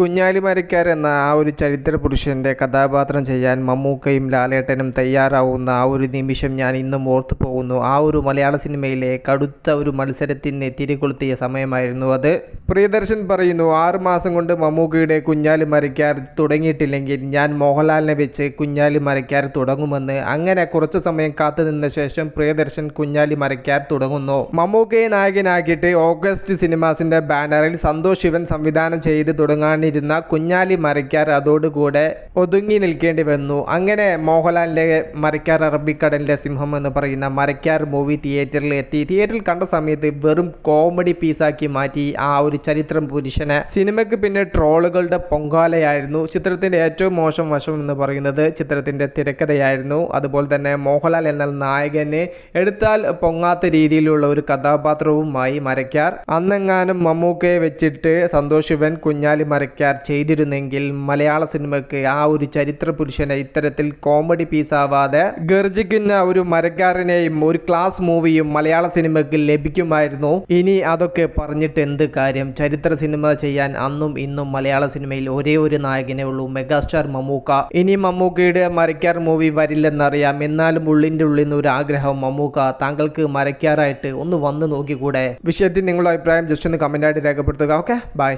കുഞ്ഞാലി മരക്കാർ എന്ന ആ ഒരു ചരിത്ര പുരുഷന്റെ കഥാപാത്രം ചെയ്യാൻ മമ്മൂക്കയും ലാലേട്ടനും തയ്യാറാവുന്ന ആ ഒരു നിമിഷം ഞാൻ ഇന്നും ഓർത്തു പോകുന്നു. ആ ഒരു മലയാള സിനിമയിലെ കടുത്ത ഒരു മത്സരത്തിന് തിരികൊളുത്തിയ സമയമായിരുന്നു അത്. പ്രിയദർശൻ പറയുന്നു ആറ് മാസം കൊണ്ട് മമ്മൂക്കയുടെ കുഞ്ഞാലി മരക്കാർ തുടങ്ങിയിട്ടില്ലെങ്കിൽ ഞാൻ മോഹൻലാലിനെ വെച്ച് കുഞ്ഞാലി മരക്കാർ തുടങ്ങുമെന്ന്. അങ്ങനെ കുറച്ച് സമയം കാത്തു നിന്ന ശേഷം പ്രിയദർശൻ കുഞ്ഞാലി മരക്കാർ തുടങ്ങുന്നു. മമ്മൂക്കയെ നായകനാക്കിയിട്ട് ഓഗസ്റ്റ് സിനിമാസിന്റെ ബാനറിൽ സന്തോഷ് ശിവൻ സംവിധാനം ചെയ്ത് തുടങ്ങാനിരുന്ന കുഞ്ഞാലി മരക്കാർ അതോടുകൂടെ ഒതുങ്ങി നിൽക്കേണ്ടി വന്നു. അങ്ങനെ മോഹൻലാലിന്റെ മരക്കാർ അറബിക്കടലിന്റെ സിംഹം എന്ന് പറയുന്ന മരക്കാർ മൂവി തിയേറ്ററിൽ എത്തി. തിയേറ്ററിൽ കണ്ട സമയത്ത് വെറും കോമഡി പീസാക്കി മാറ്റി ആ ഒരു ചരിത്രം പുരുഷനെ. സിനിമയ്ക്ക് പിന്നെ ട്രോളുകളുടെ പൊങ്കാലയായിരുന്നു. ചിത്രത്തിന്റെ ഏറ്റവും മോശം വശം എന്ന് പറയുന്നത് ചിത്രത്തിന്റെ തിരക്കഥയായിരുന്നു. അതുപോലെ തന്നെ മോഹൻലാൽ എന്ന നായകന് എടുത്താൽ പൊങ്ങാത്ത രീതിയിലുള്ള ഒരു കഥാപാത്രവുമായി മരക്കാർ അന്നെങ്ങാനും മമ്മൂക്കയെ വെച്ചിട്ട് സന്തോഷ് ശിവൻ കുഞ്ഞാലി മരക്കാർ ചെയ്തിരുന്നെങ്കിൽ മലയാള സിനിമയ്ക്ക് ആ ഒരു ചരിത്ര പുരുഷനെ ഇത്തരത്തിൽ കോമഡി പീസാവാതെ ഗർജിക്കുന്ന ഒരു മരക്കാരനെയും ഒരു ക്ലാസ് മൂവിയും മലയാള സിനിമയ്ക്ക് ലഭിക്കുമായിരുന്നു. ഇനി അതൊക്കെ പറഞ്ഞിട്ട് എന്ത് കാര്യം? ചരിത്ര സിനിമ ചെയ്യാൻ അന്നും ഇന്നും മലയാള സിനിമയിൽ ഒരേ ഒരു നായകനേ ഉള്ളൂ മെഗാസ്റ്റാർ മമ്മൂക്ക. ഇനി മമ്മൂക്കയുടെ മരക്കാർ മൂവി വരില്ലെന്നറിയാം. എന്നാലും ഉള്ളിന്റെ ഉള്ളിൽ നിന്ന് ഒരു ആഗ്രഹം മമ്മൂക്ക താങ്കൾക്ക് മരക്കാറായിട്ട് ഒന്ന് വന്ന് നോക്കിക്കൂടെ? വിഷയത്തിൽ നിങ്ങളുടെ അഭിപ്രായം ജസ്റ്റ് ഒന്ന് കമന്റായിട്ട് രേഖപ്പെടുത്തുക. Okay bye